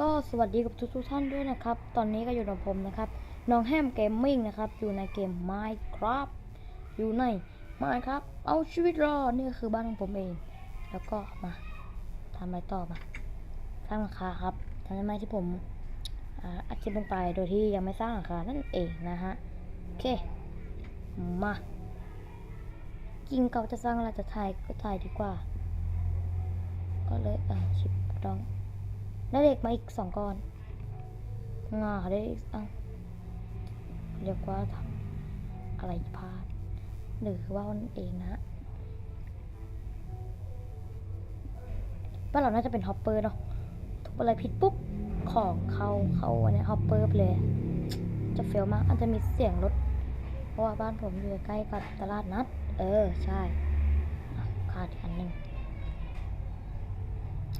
ก็สวัสดีกับทุกทุกท่านด้วยนะครับ ตอนนี้ก็อยู่กับผมนะครับ น้องแฮมเกมมิ่งนะครับ อยู่ในเกม Minecraft อยู่ใน Minecraft เอาชีวิตรอดนี่คือบ้านของผมเอง แล้วก็มาทำอะไรต่อมาสร้างหลังคาครับทำได้ไหมที่ผมอัดคลิปลงไปโดยที่ยังไม่สร้างหลังคานั่นเองนะฮะ โอเค มากิงเก่าจะสร้างอะไรจะถ่ายก็ถ่ายดีกว่า ก็เลยอ่าชิปต้อง ได้เหล็กมาอีกสองก้อนงาได้อีกอะเรียกว่าทำอะไรพลาดหรือว่ามันเองนะบ้านเราน่าจะเป็นฮอปเปอร์เนาะทุบอะไรผิดปุ๊บ ของเข้าเขาอันเนี้ยฮอปเปอร์เลย จะเฟลมากอาจจะมีเสียงรถ เพราะว่าบ้านผมอยู่ใกล้กับตลาดนัด เออ ใช่ ขาดอีกอันหนึ่ง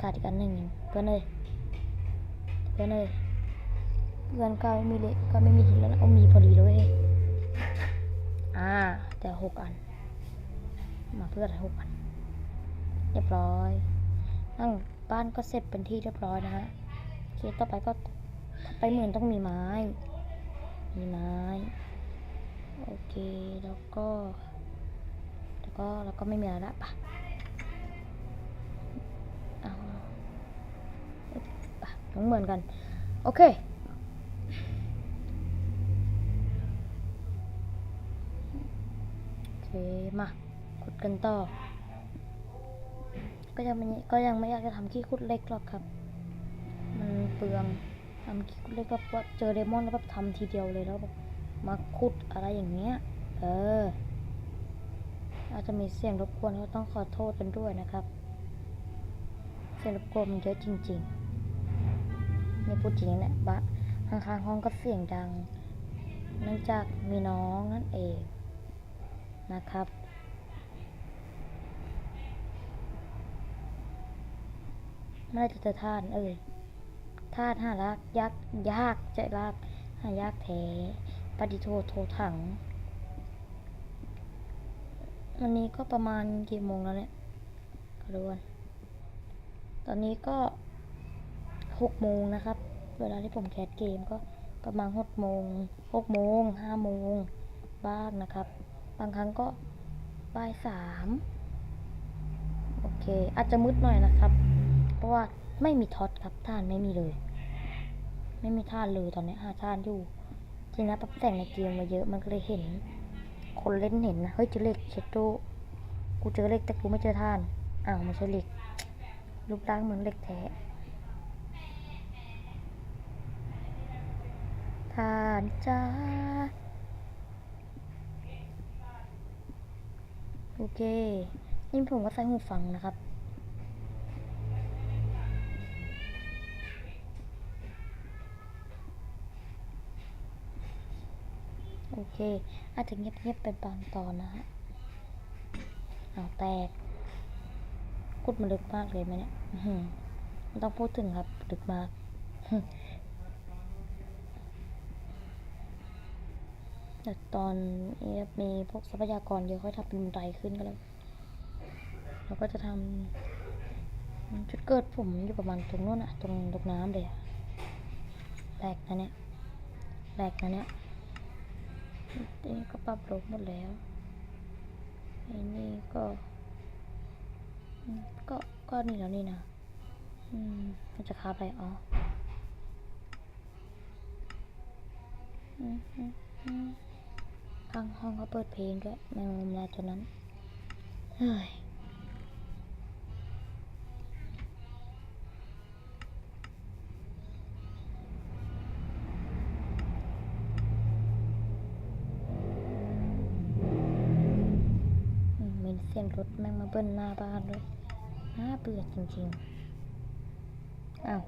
ขาดอีกอันหนึ่งเพื่อนเลย เพื่อนเลยเพื่อนก็ไม่มีเลยก็ไม่มีหินแล้วนะเอามีพอดีเลยเว้อ่า แต่หกอัน มาเพื่อนหกอัน เรียบร้อยนั่งบ้านก็เสร็จเป็นที่เรียบร้อยนะฮะโอเคต่อไปก็ไปเหมือนต้องมีไม้ มีไม้ โอเค แล้วก็ แล้วก็ แล้วก็ไม่มีอะไรละปะ ปะต้งเหมือนกัน โอเค โอเค มาขุดกันต่อ ก็ยังไม่ก็ยังไม่อยากจะทำขี้ขุดเล็กหรอกครับ มันเปลืองทำขี้ขุดเล็กก็ว่าเจอเดมอนแล้วแบบทำทีเดียวเลยแล้วแบบมาขุดอะไรอย่างเงี้ย เออ อาจจะมีเสียงรบกวนก็ต้องขอโทษกันด้วยนะครับเสียงรบกวนมันเยอะจริง ๆ นี่พูดจริงนะเนี่ยบะข้างๆห้องก็เสียงดัง เนื่องจากมีน้องนั่นเองนะครับไม่ได้จะเจอท่านเอ่ยท่านหารากยักษ์ยากใจรากหายากแท้ปฏิโทโทถัง วันนี้ก็ประมาณกี่โมงแล้วเนี่ยขอดูกันตอนนี้ก็หกโมงนะครับ เวลาที่ผมแคสเกมก็ประมาณหกโมงหกโมงห้าโมงบ้างนะครับ บางครั้งก็บ่ายสามโอเค อาจจะมืดหน่อยนะครับ เพราะว่าไม่มีท็อตครับท่านไม่มีเลย ไม่มีท่านเลยตอนนี้หาท่านอยู่จริงนะปรับแต่งในเกมมาเยอะมันก็เลยเห็น คนเล่นเห็นนะเฮ้ยเจอเหล็กเชดโตกูเจอเหล็กแต่กูไม่เจอท่านอ้าวไม่ใช่เหล็กรูปร่างเหมือนเหล็กแท้ ทานจ้า โอเค นี่ผมก็ใส่หูฟังนะครับ โอเค อาจจะเงียบๆเป็นบางตอนนะฮะเอาแตกกุดมันลึกมากเลยไหมเนี่ย ไม่ต้องพูดถึงครับ ลึกมาก แต่ตอนนี้มีพวกทรัพยากรเยอะค่อยทำเป็นบันไดขึ้นก็แล้วเราก็จะทำจุดเกิดผมอยู่ประมาณตรงนู้นอะตรงตรงน้ำเลยแหลกนะเนี่ยแหลกนะเนี่ยนี่ก็ปรับลบหมดแล้วไอ้นี่ก็ ก็ ก็นี่แล้วนี่นะอืมมันจะคาบอะไรอ๋ออืมอืมอืม ข้างห้องเขาเปิดเพลงด้วยแมงมุมลายตัวนั้น เฮ้ยมีเสียงรถแม่งมาเบิ้ลหน้าบ้านด้วยน่าเบื่อจริงๆ อ้าว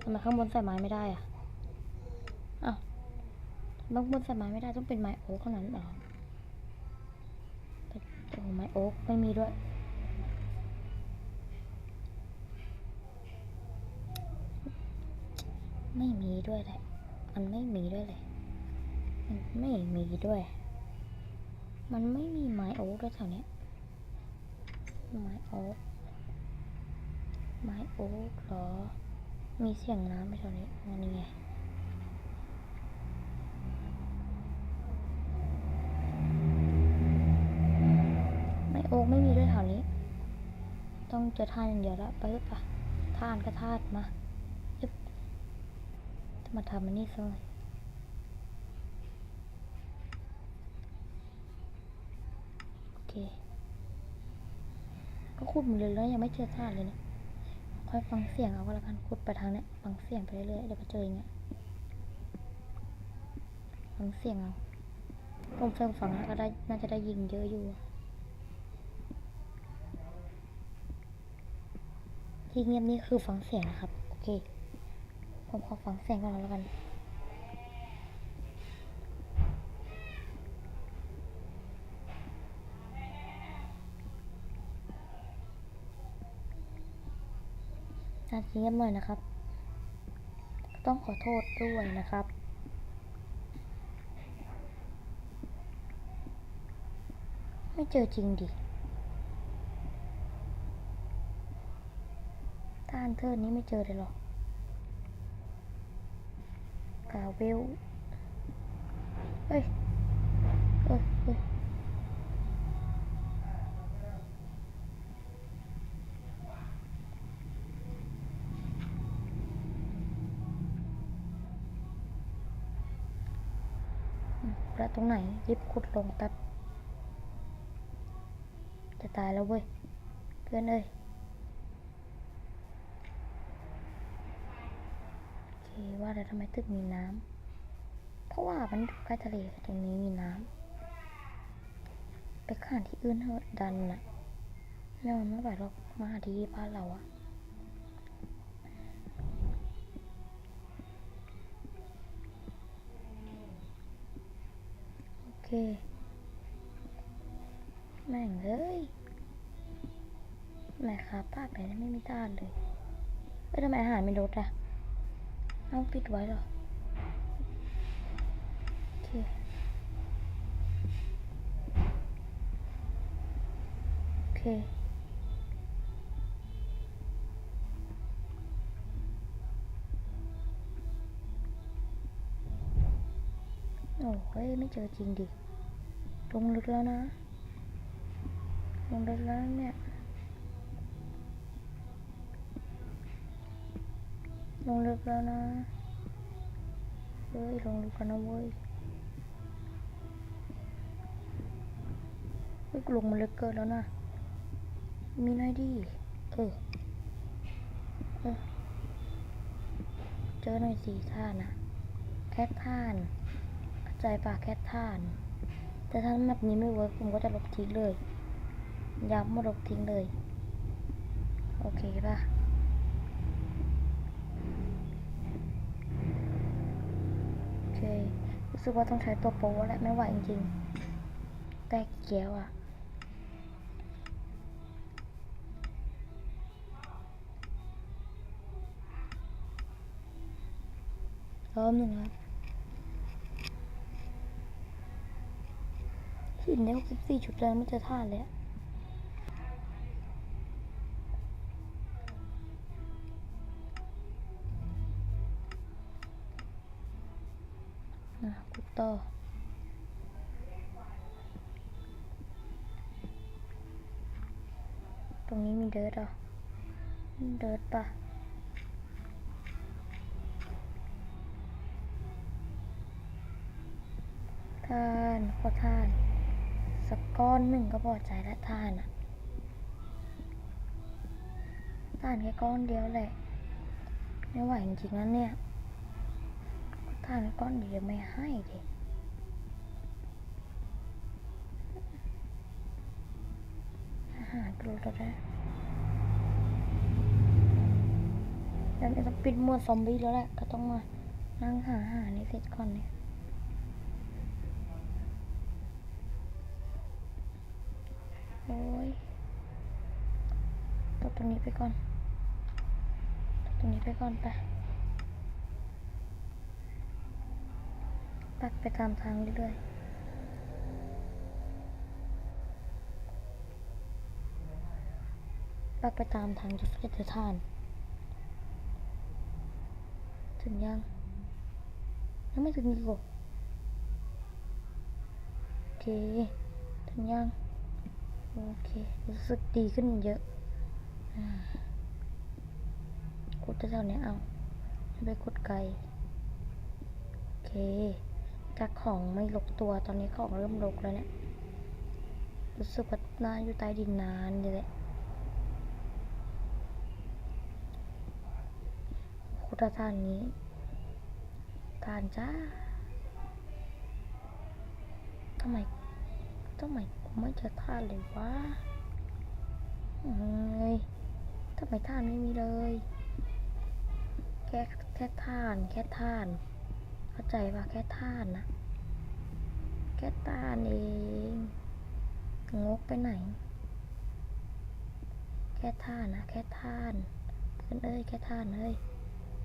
ทำไมข้างบนใส่ไม้ไม่ได้อะ บางบนใส่ไม้ไม่ได้ต้องเป็นไม้โอ๊กเท่านั้นหรอแต่โอ้ไม้โอ๊กไม่มีด้วย ไม่มีด้วยแหละ มันไม่มีด้วยเลยมันไม่มีด้วย มันไม่มีไม้โอ๊กด้วยแถวเนี้ย ไม้โอ๊กไม้โอ๊กหรอ มีเสียงน้ำไปแถวนี้อันนี้ไง ไม้โอ๊กไม่มีด้วยแถวนี้ ต้อง เจอท่านอย่างเดียวแล้วไปหรือปะท่านก็ท่านมายึบจะมาทำมันนี่ซะเลยโอเค ก็ขุดหมดเลยแล้วยังไม่เจอท่านเลยเนี่ยค่อยฟังเสียงเอาก็แล้วกันขุดไปทางเนี้ยฟังเสียงไปเรื่อยๆเดี๋ยวก็เจออย่างเงี้ยฟังเสียงเอาผมเชิงฟังแล้วก็ได้น่าจะได้ยิงเยอะอยู่อะ ที่เงียบนี่คือฟังเสียงนะครับ โอเค ผมขอฟังเสียงก่อนแล้วกันอาจจะเงียบหน่อยนะครับ ต้องขอโทษด้วยนะครับไม่เจอจริงดิท่านเทิร์นนี้ไม่เจอเลยหรอกกาเวลเฮ้ยเฮ้ยเฮ้ยแล้วตรงไหนรีบขุดลงแป๊บจะตายแล้วเว้ย เพื่อนเอ้ย โอเคว่าแต่ ทำไมตึกมีน้ำเพราะว่ามันอยู่ใกล้ทะเลตรงนี้มีน้ำไปข้างที่อื่นเถอะดันน่ะไม่เอาไม่ไหวหรอกมาที่บ้านเราอะโอเค แม่งเอ้ยแม่ค้าปาไหนไม่มีด้านเลยเอ้ยทำไมอาหารไม่ลดอะ เอาปิดไว้เหรอ โอเค โอเคโอ้เฮ้ย ไม่เจอจริงดิลงลึกแล้วนะ ลงลึกแล้วเนี่ย ลงลึกแล้วนะเฮ้ยลงลึกกันนะเว้ยเฮ้ยกูลงมาลึกเกินแล้วนะ มีน่อยดิเออ เออ เจอหน่อยสิท่านอะแคทท่านใจปะแคทท่าน แต่ถ้าแบบนี้ไม่เวิร์กผมก็จะลบทิ้งเลย ย้ำมาลบทิ้งเลย โอเคป่ะโอเค รู้สึกว่าต้องใช้ตัวโป๊และไม่ไหวจริงๆ แต่เกี้ยวอะเริ่มหนึ่งครับหินได้หกสิบสี่จุดแล้วไม่เจอท่าเลยอะ อะกูต่อตรงนี้มีเดิร์ดเหรอะเดิร์ดปะท่านขอท่าน สักก้อนหนึ่งก็พอใจแล้วท่านอะท่านแค่ก้อนเดียวแหละ ไม่ไหวจริงๆนะเนี่ย ทานก้อนเดียวไม่ให้ดิอาหารกรูตัวได้แล้วจะปิดหมวดซอมบี้แล้วแหละ ก็ต้องมานั่งหาอาหารนี้เสร็จก่อนเนี่ยโอ้ยตกตรงนี้ไปก่อนตกตรงนี้ไปก่อนไป ปักไปตามทางเรื่อยลากไปตามทางจุดเจอท่าน ถึงยัง ยังไม่ถึงอีกหรอโอเค ถึงยัง โอเค รู้สึกดีขึ้นเยอะกดแถวๆเนี้ยเอาไม่ไปกดไกลโอเค จากของไม่ลกตัวตอนนี้ของเริ่มลกแล้วเนี่ยรู้สึกว่าน่าอยู่ใต้ดินนานเลยแหละคุดทานนี้ทานจ้าทำไมทำไมกูไม่เจอท่านเลยวะเฮ้ยทำไมท่านไม่มีเลย แค่แค่ท่าน แค่ท่าน เข้าใจปะแค่ท่านนะ แค่ท่านเอง งกไปไหน แค่ท่านนะ แค่ท่าน เพื่อนเอ้ย แค่ท่านเอ้ย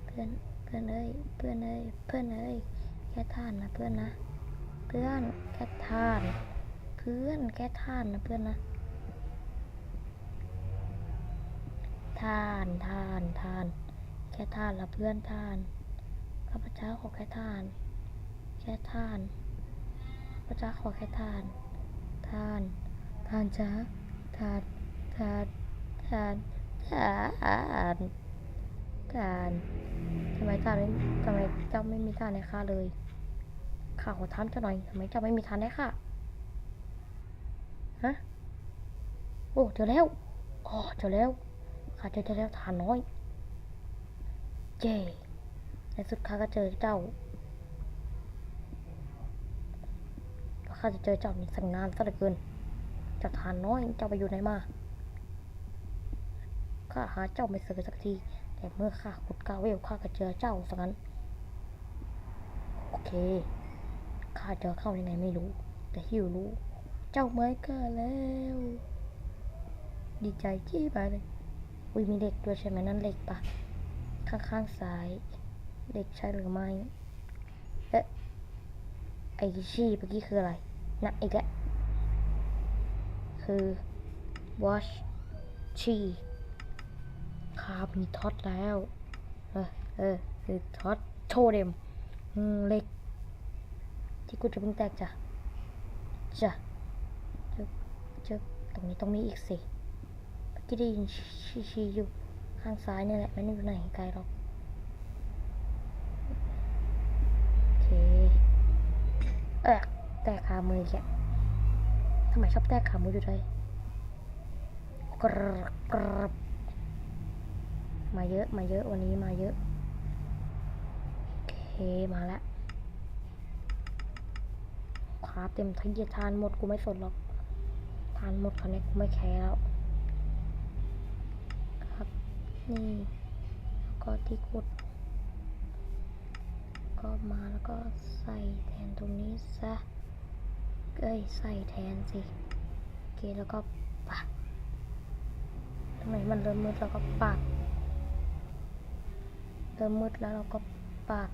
เพื่อน เพื่อนเอ้ย เพื่อนเอ้ย เพื่อนเอ้ย แค่ท่านนะเพื่อนนะ เพื่อน แค่ท่าน เพื่อน แค่ท่านนะเพื่อนนะท่านท่านท่าน แค่ท่านละเพื่อนท่าน ข้าพเจ้าขอแค่ท่าน แค่ท่านข้าพเจ้าขอแค่ท่านท่านท่านจ้าท่านท่านท่านท่านท่านทำไมท่านไม่ทำไมเจ้าไม่มีท่านให้ข้าเลยข้าขอถามเจ้าหน่อยทำไมเจ้าไม่มีท่านให้ข้าฮะโอ้เจอแล้วอ๋อเจอแล้วข้าเจอแล้วท่านน้อยเย้ สุดข้าก็เจอเจ้าข้าจะเจอเจ้านี่สักนานซะเหลือเกินจ้าทานน้อยเจ้าไปอยู่ไหนมาข้าหาเจ้าไม่เจอสักที แต่เมื่อข้าขุดกาเวลข้าก็เจอเจ้าสักนั้นโอเคข้าเจอเข้ายังไงไม่รู้ แต่ฮิวรู้ เจ้าไม่กิดแล้ว ดีใจจี้ไปเลยอุ้ยมีเด็กด้วยใช่ไหมนั่นเล็กปะข้างๆซ้าย เด็กใช่หรือไม่เอ๊ะไอชี่เมื่อกี้คืออะไรนะอีกแล้วคือ wash ชีคามีท็อตแล้ว เออเออคือท็อตโชว์เดมอืมเล็ก ที่กูจะเพิ่งแตกจ้ะจ้ะจึ๊บจึ๊บตรงนี้ต้องมีอีกสิเมื่อกี้ได้ยินชีชีอยู่ข้างซ้ายนี่แหละไม่ได้อยู่ไหนไกลหรอก โอเค เออแตกขามือแกทำไมชอบแตกขามืออยู่ด้วยกรกรมาเยอะมาเยอะวันนี้มาเยอะโอเคมาละขาเต็มที่ทานหมดกูไม่สนหรอก ทานหมดคราวนี้กูไม่แคร์แล้ว ครับ นี่แล้วก็ที่กด ก็มาแล้วก็ใส่แทนตรงนี้ซะเอ้ยใส่แทนสิโอเคแล้วก็ปักทำไมมันเริ่มมืดแล้วก็ปักเริ่มมืดแล้วเราก็ปัก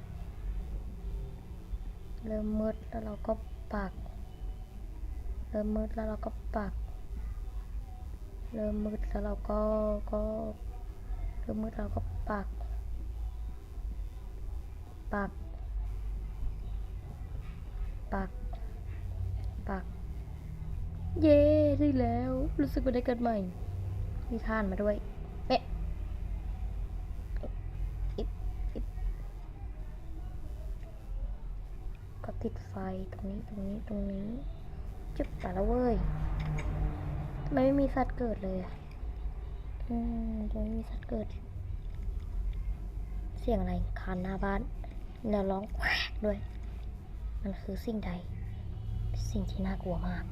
เริ่มมืดแล้วเราก็ปักเริ่มมืดแล้วเราก็ปักเริ่มมืดแล้วเราก็ก็เริ่มมืดเราก็ปักปัก ปัก ปัก เย้ได้แล้ว รู้สึกว่าได้เกิดใหม่ มีท่านมาด้วยเอ๊ะก็ติดไฟตรงนี้ตรงนี้ตรงนี้ จุบแต่ละเว้ยทำไมไม่มีสัตว์เกิดเลยอะอืมทำไมไม่มีสัตว์เกิด เสียงอะไรคานหน้าบ้านแล้วร้องแควกด้วย มันคือสิ่งใด สิ่งที่น่ากลัวมาก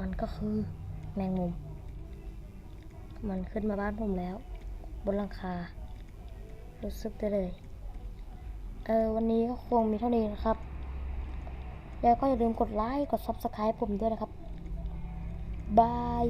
มันก็คือแมงมุม มันขึ้นมาบ้านผมแล้ว บนหลังคา รู้สึกได้เลย เออวันนี้ก็คงมีเท่านี้นะครับ แล้วก็อย่าลืมกดไลค์ กด subscribe ผมด้วยนะครับ บาย